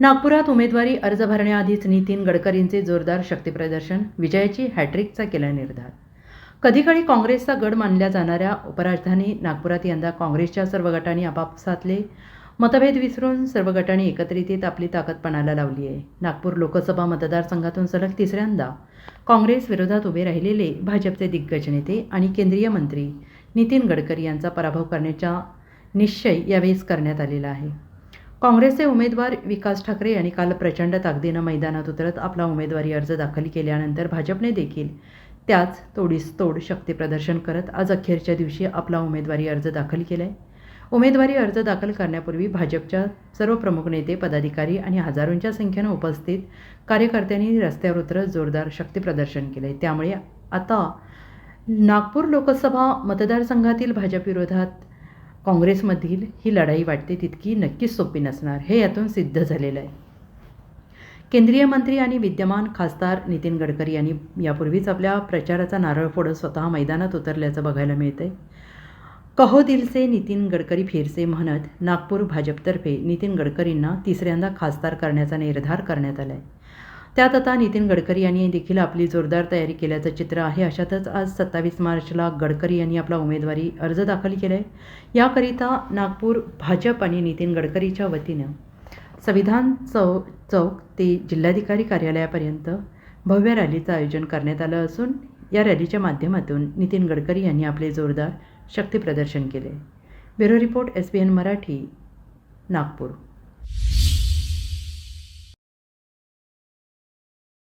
नागपुरात उमेदवारी अर्ज भरण्याआधीच नितीन गडकरींचे जोरदार शक्तीप्रदर्शन विजयाची हॅट्रिकचा केला निर्धार. कधीकाळी काँग्रेसचा गड मानल्या जाणाऱ्या उपराजधानी नागपुरात यंदा काँग्रेसच्या सर्व गटांनी आपापसातले मतभेद विसरून सर्व गटांनी एकत्रित येत आपली ताकद पणाला लावली आहे. नागपूर लोकसभा मतदारसंघातून सलग तिसऱ्यांदा काँग्रेस विरोधात उभे राहिलेले भाजपचे दिग्गज नेते आणि केंद्रीय मंत्री नितीन गडकरी यांचा पराभव करण्याचा निश्चय यावेळेस करण्यात आलेला आहे. काँग्रेसचे उमेदवार विकास ठाकरे यांनी काल प्रचंड ताकदीनं मैदानात उतरत आपला उमेदवारी अर्ज दाखल केल्यानंतर भाजपने देखील त्याच तोडीस तोड शक्तीप्रदर्शन करत आज अखेरच्या दिवशी आपला उमेदवारी अर्ज दाखल केला आहे उमेदवारी अर्ज दाखल करण्यापूर्वी भाजपच्या सर्व प्रमुख नेते पदाधिकारी आणि हजारोंच्या संख्येनं उपस्थित कार्यकर्त्यांनी रस्त्यावर उतरत जोरदार शक्तीप्रदर्शन केले त्यामुळे आता नागपूर लोकसभा मतदारसंघातील भाजपविरोधात काँग्रेसमधील ही लढाई वाटते तितकी नक्कीच सोपी नसणार हे यातून सिद्ध झालेलं आहे. केंद्रीय मंत्री आणि विद्यमान खासदार नितीन गडकरी यांनी यापूर्वीच आपल्या प्रचाराचा नारळ फोडत स्वतः मैदानात उतरल्याचं बघायला मिळतंय. कहो दिलसे नितीन गडकरी फिरसे म्हणत नागपूर भाजपतर्फे नितीन गडकरींना तिसऱ्यांदा खासदार करण्याचा निर्धार करण्यात आला आहे त्यात आता नितीन गडकरी यांनी देखील आपली जोरदार तयारी केल्याचं चित्र आहे. अशातच आज सत्तावीस मार्चला गडकरी यांनी आपला उमेदवारी अर्ज दाखल केला आहे याकरिता नागपूर भाजप आणि नितीन गडकरीच्या वतीनं संविधान चौ चौक ते जिल्हाधिकारी कार्यालयापर्यंत भव्य रॅलीचं आयोजन करण्यात आलं असून या रॅलीच्या माध्यमातून नितीन गडकरी यांनी आपले जोरदार शक्तीप्रदर्शन केले bureau report S B N Marathi Nagpur.